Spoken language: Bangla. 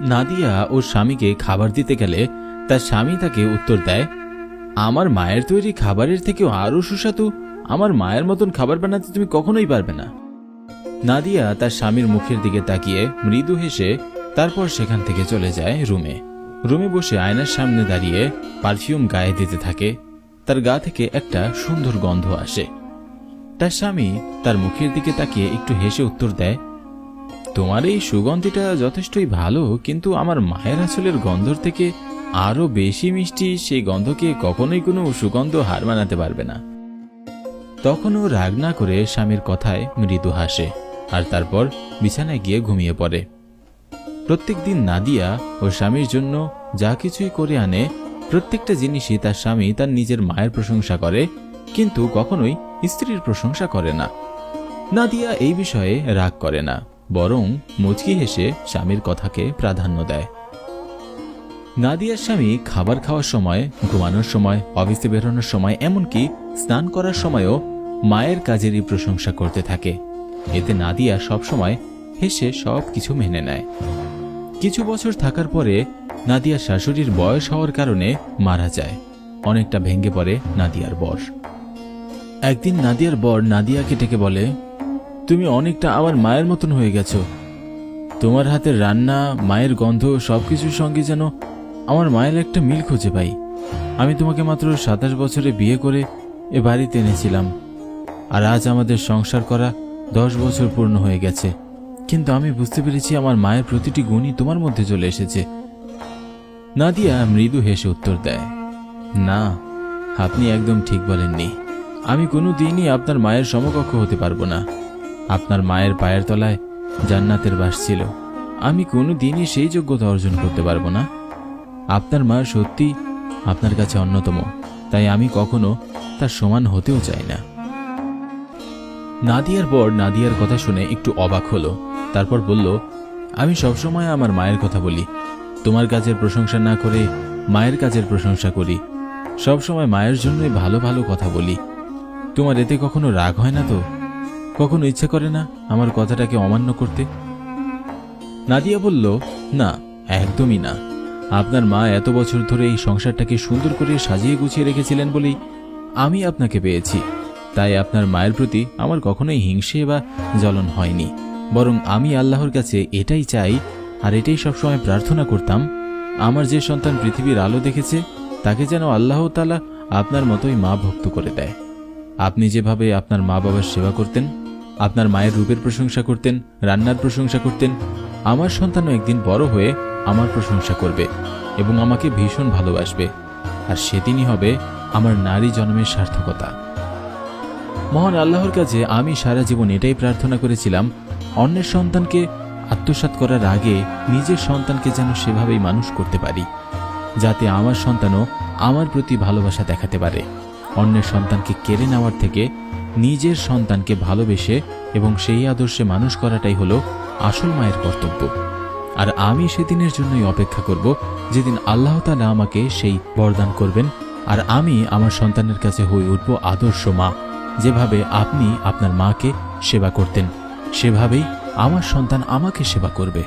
নাদিয়া ওর স্বামীকে খাবার দিতে গেলে তার স্বামী তাকে উত্তর দেয়, আমার মায়ের তৈরি খাবারের থেকেও আরও সুস্বাদু, আমার মায়ের মতন খাবার বানাতে তুমি কখনোই পারবে না। নাদিয়া তার স্বামীর মুখের দিকে তাকিয়ে মৃদু হেসে তারপর সেখান থেকে চলে যায় রুমে। রুমে বসে আয়নার সামনে দাঁড়িয়ে পারফিউম গায়ে দিতে থাকে, তার গা থেকে একটা সুন্দর গন্ধ আসে। তার স্বামী তার মুখের দিকে তাকিয়ে একটু হেসে উত্তর দেয় তোমার এই সুগন্ধিটা যথেষ্টই ভালো, কিন্তু আমার মায়ের আঁচলের গন্ধর থেকে আরও বেশি মিষ্টি সেই গন্ধকে কখনোই কোনো সুগন্ধ হার মানাতে পারবে না। তখনও রাগ না করে স্বামীর কথায় মৃদু হাসে আর তারপর বিছানায় গিয়ে ঘুমিয়ে পড়ে। প্রত্যেকদিন নাদিয়া ও স্বামীর জন্য যা কিছুই করে আনে, প্রত্যেকটা জিনিসই তার স্বামী তার নিজের মায়ের প্রশংসা করে, কিন্তু কখনোই স্ত্রীর প্রশংসা করে না। নাদিয়া এই বিষয়ে রাগ করে না। বরং মুচকি হেসে স্বামীর কথাকে প্রাধান্য দেয়। নাদিয়ার স্বামী খাবার খাওয়ার সময়, ঘুমানোর সময়, অফিসে বেরোনোর সময়, এমনকি স্নান করার সময়ও মায়ের কাজেরই প্রশংসা করতে থাকে। এতে নাদিয়া সবসময় হেসে সব কিছু মেনে নেয়। কিছু বছর থাকার পরে নাদিয়ার শাশুড়ির বয়স হওয়ার কারণে মারা যায়। অনেকটা ভেঙে পড়ে নাদিয়ার বর। একদিন নাদিয়ার বর নাদিয়াকে ডেকে বলে তুমি অনেকটা আমার মায়ের মতন হয়ে গেছো। তোমার হাতের রান্না, মায়ের গন্ধ, সবকিছুর সঙ্গে যেন আমার মায়ের একটা মিল খুঁজে পাই। আমি তোমাকে মাত্র সাতাশ বছরে বিয়ে করে এ বাড়িতে এনেছিলাম। আর আজ আমাদের সংসার করা দশ বছর পূর্ণ হয়ে গেছে। কিন্তু আমি বুঝতে পেরেছি আমার মায়ের প্রতিটি গুণই তোমার মধ্যে চলে এসেছে। নাদিয়া মৃদু হেসে উত্তর দেয়, না, আপনি একদম ঠিক বলেননি। আমি কোনো দিনই আপনার মায়ের সমকক্ষ হতে পারব না। আপনার মায়ের পায়ের তলায় জান্নাতের বাস ছিল। আমি কোনো দিনই সেই যোগ্যতা অর্জন করতে পারব না। আপনার মা সত্যি আপনার কাছে অন্যতম, তাই আমি কখনো তার সমান হতেও চাই না। নাদিয়ার বর নাদিয়ার কথা শুনে একটু অবাক হলো, তারপর বলল, আমি সবসময় আমার মায়ের কথা বলি। তোমার কাজের প্রশংসা না করে মায়ের কাজের প্রশংসা করি। সবসময় মায়ের জন্যই ভালো ভালো কথা বলি। তোমার এতে কখনো রাগ হয় না তো? কখনো ইচ্ছে করে না আমার কথাটাকে অমান্য করতে? নাদিয়া বলল, না, একদমই না। আপনার মা এত বছর ধরে এই সংসারটাকে সুন্দর করে সাজিয়ে গুছিয়ে রেখেছিলেন বলেই আমি আপনাকে পেয়েছি। তাই আপনার মায়ের প্রতি আমার কখনোই হিংসে বা জ্বলন হয়নি। বরং আমি আল্লাহর কাছে এটাই চাই, আর এটাই সবসময় প্রার্থনা করতাম, আমার যে সন্তান পৃথিবীর আলো দেখেছে, তাকে যেন আল্লাহ তালা আপনার মতোই মা ভক্ত করে দেয়। আপনি যেভাবে আপনার মা বাবার সেবা করতেন আপনার মায়ের রূপের প্রশংসা করতেন, রান্নার প্রশংসা করতেন। আমার সন্তানও একদিন বড় হয়ে আমার প্রশংসা করবে এবং আমাকে ভীষণ ভালোবাসবে। আর সেদিনই হবে আমার নারী জন্মের সার্থকতা। মহান আল্লাহর কাছে আমি সারা জীবন এটাই প্রার্থনা করেছিলাম, অন্যের সন্তানকে আত্মসাৎ করার আগে নিজের সন্তানকে যেন সেভাবেই মানুষ করতে পারি, যাতে আমার সন্তানও আমার প্রতি ভালোবাসা দেখাতে পারে। অন্যের সন্তানকে কেড়ে নেওয়ার থেকে নিজের সন্তানকে ভালোবেসে এবং সেই আদর্শে মানুষ করাটাই হলো আসল মায়ের কর্তব্য। আর আমি সেদিনের জন্যই অপেক্ষা করব যেদিন আল্লাহ তালা আমাকে সেই বরদান করবেন আর আমি আমার সন্তানের কাছে হয়ে উঠব আদর্শ মা, যেভাবে আপনি আপনার মাকে সেবা করতেন, সেভাবেই আমার সন্তান আমাকে সেবা করবে।